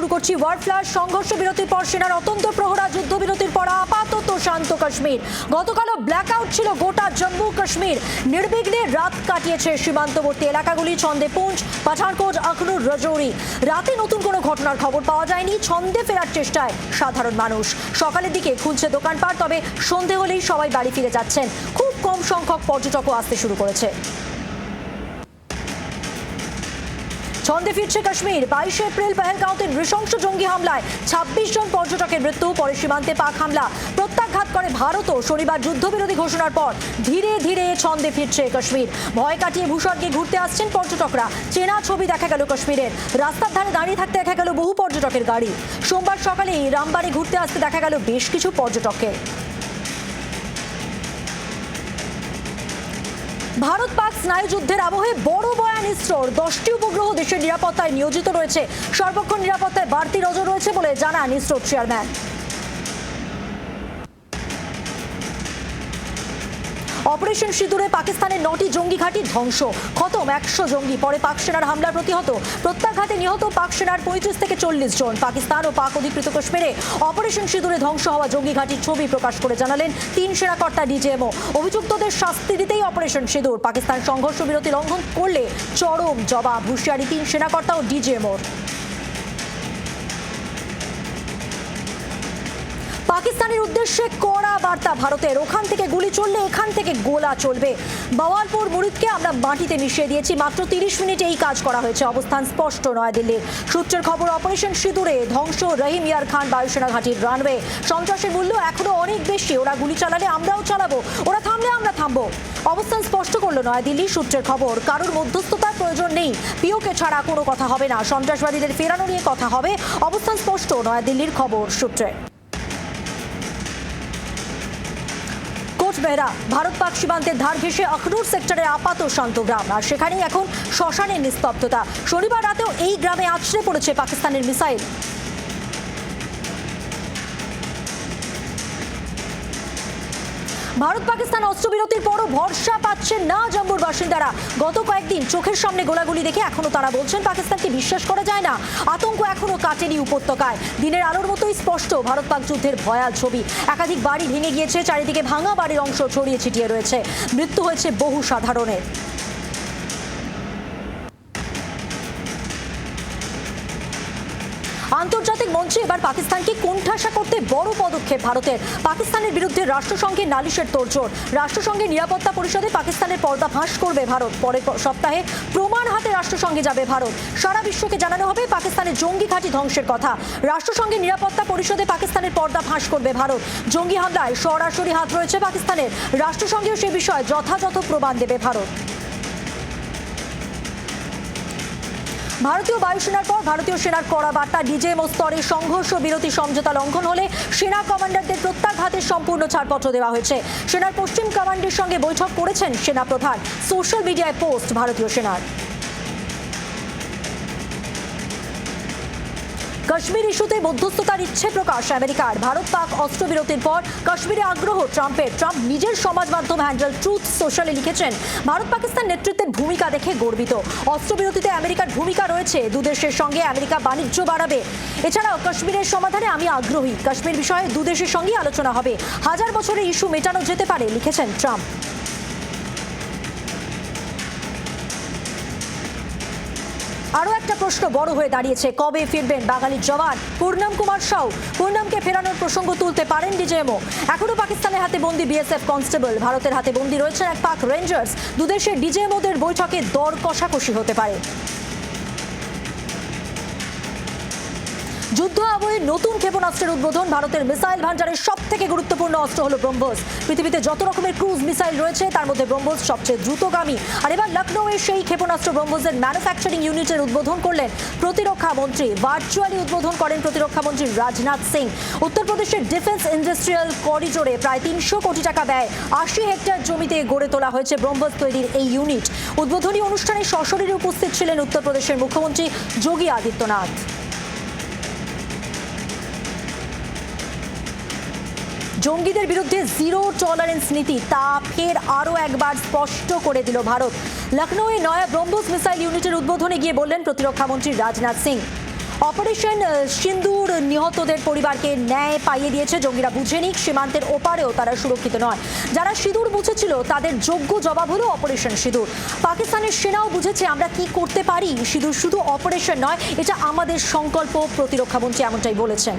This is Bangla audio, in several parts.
শুরু করছি ওয়ার্ড ফ্লাশ, সংঘর্ষ বিরতির পর সেনার অতন্ত প্রহরা যুদ্ধবিরতির পর আপাতত শান্ত কাশ্মীর। গতকালও ব্ল্যাকআউট ছিল গোটা জম্মু কাশ্মীর। নির্বিঘ্নে রাত কাটিয়েছে সীমান্তবর্তী এলাকাগুলি, ছন্দে পুঞ্চ পাঠানকোট আখনুর রজৌরি। রাতে নতুন কোনো ঘটনার খবর পাওয়া যায়নি, ছন্দে ফেরার চেষ্টায় সাধারণ মানুষ। সকালের দিকে খুলছে দোকানপাট, তবে সন্ধে হলেই সবাই বাড়ি ফিরে যাচ্ছেন। খুব কম সংখ্যক পর্যটকও আসতে শুরু করেছে। ছন্দে ফিরছে কাশ্মীর। বাইশে এপ্রিল পেহেলগাঁওতে নৃশংস জঙ্গি হামলায় ছাব্বিশ জন পর্যটকের মৃত্যু, পরে সীমান্তে পাক হামলা প্রত্যাঘাত করে ভারতও শনিবার যুদ্ধবিরোধী ঘোষণার পর ধীরে ধীরে ছন্দে ফিরছে কাশ্মীর। ভয় কাটিয়ে ভূস্বর্গে ঘুরতে আসছেন পর্যটকরা। চেনা ছবি দেখা গেল কাশ্মীরের। রাস্তার ধারে দাঁড়িয়ে থাকতে দেখা গেল বহু পর্যটকের গাড়ি। সোমবার সকালেই রামবাড়ি ঘুরতে আসতে দেখা গেল বেশ কিছু পর্যটককে। ভারত পাক স্নায়ুযুদ্ধের আবহে বড় বয়ান ইসরোর দশটি উপগ্রহ দেশের নিরাপত্তায় নিয়োজিত রয়েছে। সর্বক্ষণ নিরাপত্তায় বাড়তি নজর রয়েছে বলে জানান ইসরোর চেয়ারম্যান। অপারেশন সিঁদুরে পাকিস্তানের নটি জঙ্গি ঘাঁটি ধ্বংস। খতম একশো জঙ্গি। পরে পাক সেনার হামলা প্রতিহত। প্রত্যাঘাতে নিহত পাক সেনার পঁয়ত্রিশ থেকে চল্লিশ জন। পাকিস্তান ও পাক অধিকৃত কাশ্মীরে অপারেশন সিঁদুরে ধ্বংস হওয়া জঙ্গি ঘাঁটির ছবি প্রকাশ করে জানালেন তিন সেনাকর্তা ডিজিএমও। অভিযুক্তদের শাস্তি দিতেই অপারেশন সিঁদুর। পাকিস্তান সংঘর্ষ বিরতি লঙ্ঘন করলে চরম জবাব। হুঁশিয়ারি তিন সেনাকর্তা ও ডিজিএমওর। পাকিস্তানের উদ্দেশ্যে কড়া বার্তা। ভারতের ওখান থেকে গুলি চললে এখান থেকে গোলা চলবে। বাওয়ালপুর মুরিদকে আমরা মাটিতে মিশিয়ে দিয়েছি। মাত্র তিরিশ মিনিটে এই কাজ করা হয়েছে। অবস্থান স্পষ্ট, নয়াদিল্লির। সূত্রের খবর, অপারেশন সিঁদুরে ধ্বংস রহিম ইয়ার খান বায়ুসেনা ঘাঁটির রানওয়ে। সন্ত্রাসের মূল্য এখনও অনেক বেশি। ওরা গুলি চালালে আমরাও চালাবো। ওরা থামলে আমরা থামবো। অবস্থান স্পষ্ট করল নয়াদিল্লি, সূত্রের খবর। কারোর মধ্যস্থতার প্রয়োজন নেই। পিওকে ছাড়া কোনো কথা হবে না। সন্ত্রাসবাদীদের ফেরানো নিয়ে কথা হবে। অবস্থান স্পষ্ট, নয়াদিল্লির খবর, সূত্রে। কোচবেহরা ভারত পাক সীমান্তের ধার ঘেসে আখনুর সেক্টরের আপাত শান্ত গ্রাম। আর সেখানেই এখন শ্মশানের নিস্তব্ধতা। শনিবার রাতেও এই গ্রামে আছড়ে পড়েছে পাকিস্তানের মিসাইল। ভারত পাকিস্তান অস্ত্রবিরতির পরও ভরসা পাচ্ছেন না জম্মুর বাসিন্দারা। গত কয়েকদিন চোখের সামনে গোলাগুলি দেখে এখনও তারা বলছেন, পাকিস্তানকে বিশ্বাস করা যায় না। আতঙ্ক এখনও কাটেনি উপত্যকায়। দিনের আলোর মতোই স্পষ্ট ভারত পাক যুদ্ধের ভয়াল ছবি। একাধিক বাড়ি ভেঙে গিয়েছে, চারিদিকে ভাঙা বাড়ির অংশ ছড়িয়ে ছিটিয়ে রয়েছে। মৃত্যু হয়েছে বহু সাধারণের। আন্তর্জাতিক মঞ্চে এবার পাকিস্তানকে কোণঠাসা করতে বড় পদক্ষেপ ভারতের। পাকিস্তানের বিরুদ্ধে রাষ্ট্রসংঘের নালিশের তোড়জোড়। রাষ্ট্রসংঘের নিরাপত্তা পরিষদে পাকিস্তানের পর্দা ফাঁস করবে ভারত। পরের সপ্তাহে প্রমাণ হাতে রাষ্ট্রসংঘে যাবে ভারত। সারা বিশ্বকে জানানো হবে পাকিস্তানের জঙ্গি ঘাঁটি ধ্বংসের কথা। রাষ্ট্রসংঘের নিরাপত্তা পরিষদে পাকিস্তানের পর্দা ফাঁস করবে ভারত। জঙ্গি হামলায় সরাসরি হাত রয়েছে পাকিস্তানের। রাষ্ট্রসংঘেও সে বিষয়ে যথাযথ প্রমাণ দেবে ভারত। ভারতীয় বায়ুসেনার পর ভারতীয় সেনার কড়া বার্তা। ডিজেএমও স্তরে সংঘর্ষ, বিরতি, সমঝোতা লঙ্ঘন হলে সেনা কমান্ডারদের প্রত্যাঘাতের সম্পূর্ণ ছাড়পত্র দেওয়া হয়েছে। সেনার পশ্চিম কমান্ডের সঙ্গে বৈঠক করেছেন সেনা প্রধান সোশ্যাল মিডিয়ায় পোস্ট ভারতীয় সেনার। কাশ্মীর ইস্যুতে মধ্যস্থতার ইচ্ছে প্রকাশ আমেরিকার। ভারত পাক অস্ত্রবিরতির পর কাশ্মীরে আগ্রহ ট্রাম্পের। ট্রাম্প নিজের সমাজ মাধ্যম হ্যান্ডেল ট্রুথ সোশ্যালে লিখেছেন, ভারত পাকিস্তান নেতৃত্বের ভূমিকা দেখে গর্বিত। অস্ত্রবিরতিতে আমেরিকার ভূমিকা রয়েছে। দুদেশের সঙ্গে আমেরিকা বাণিজ্য বাড়াবে। এছাড়াও কাশ্মীরের সমাধানে আমি আগ্রহী। কাশ্মীর বিষয়ে দুদেশের সঙ্গে আলোচনা হবে। হাজার বছরের ইস্যু মেটানো যেতে পারে, লিখেছেন ট্রাম্প। আরও একটা প্রশ্ন বড় হয়ে দাঁড়িয়েছে। কবে ফিরবেন বাঙালির জওয়ান? পূর্ণাম কুমার সাউ। পূর্ণামকে ফেরানোর প্রসঙ্গ তুলতে পারেন ডিজেএমও। এখনও পাকিস্তানের হাতে বন্দি বিএসএফ কনস্টেবল। ভারতের হাতে বন্দি রয়েছেন এক পাক রেঞ্জার্স। দুদেশের ডিজেএমওদের বৈঠকে দর কষাকষি হতে পারে। যুদ্ধ আবহে নতুন ক্ষেপণাস্ত্রের উদ্বোধন ভারতের মিসাইল ভান্ডারের সব থেকে গুরুত্বপূর্ণ অস্ত্র হলো ব্রহ্মোস। পৃথিবীতে যত রকমের ক্রুজ মিসাইল রয়েছে, তার মধ্যে ব্রহ্মোস সবচেয়ে দ্রুতগামী। আর এবার লখনৌয়ে সেই ক্ষেপণাস্ত্র ব্রহ্মোসের ম্যানুফ্যাকচারিং ইউনিটের উদ্বোধন করলেন প্রতিরক্ষা মন্ত্রী ভার্চুয়ালি উদ্বোধন করেন প্রতিরক্ষা মন্ত্রী রাজনাথ সিং। উত্তরপ্রদেশের ডিফেন্স ইন্ডাস্ট্রিয়াল করিডোরে প্রায় তিনশো কোটি টাকা ব্যয় আশি হেক্টর জমিতে গড়ে তোলা হয়েছে ব্রহ্মোস তৈরির এই ইউনিট উদ্বোধনী অনুষ্ঠানে সশরীরে উপস্থিত ছিলেন উত্তরপ্রদেশের মুখ্যমন্ত্রী যোগী আদিত্যনাথ। জঙ্গিদের বিরুদ্ধে জিরো টলারেন্স নীতি, তা ফের আরও একবার স্পষ্ট করে দিল ভারত। লখনৌয়ে নয়া ব্রহ্মোস মিসাইল ইউনিটের উদ্বোধনে গিয়ে বললেন প্রতিরক্ষামন্ত্রী রাজনাথ সিং, অপারেশন সিন্দুর নিহতদের পরিবারকে ন্যায় পাইয়ে দিয়েছে। জঙ্গিরা বুঝে নিক, সীমান্তের ওপারেও তারা সুরক্ষিত নয়। যারা সিঁদুর বুঝেছিল তাদের যোগ্য জবাব হলো অপারেশন সিঁদুর। পাকিস্তানের সেনাও বুঝেছে আমরা কি করতে পারি। সিঁদুর শুধু অপারেশন নয়, এটা আমাদের সংকল্প প্রতিরক্ষামন্ত্রী এমনটাই বলেছেন।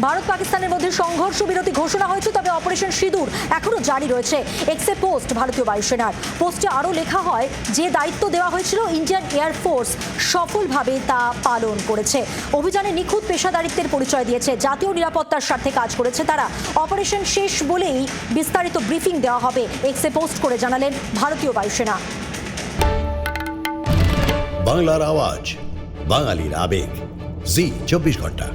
ভারত পাকিস্তানের মধ্যে সংঘর্ষ বিরতি ঘোষণা হয়েছে, তবে অপারেশন সিঁদুর এখনও জারি রয়েছে। এক্সে পোস্ট ভারতীয় বায়ুসেনার। পোস্টে আরও লেখা হয়, যে দায়িত্ব দেওয়া হয়েছিল ইন্ডিয়ান এয়ারফোর্স সফলভাবে তা পালন করেছে। অভিযানে নিখুঁত পেশাদারিত্বের পরিচয় দিয়েছে। জাতীয় নিরাপত্তার স্বার্থে কাজ করেছে তারা। অপারেশন শেষ বলেই বিস্তারিত ব্রিফিং দেওয়া হবে। এক্সে পোস্ট করে জানালেন ভারতীয় বায়ুসেনা। বাংলার আওয়াজ, বাঙালির আবেগ। জি, চব্বিশ ঘণ্টা।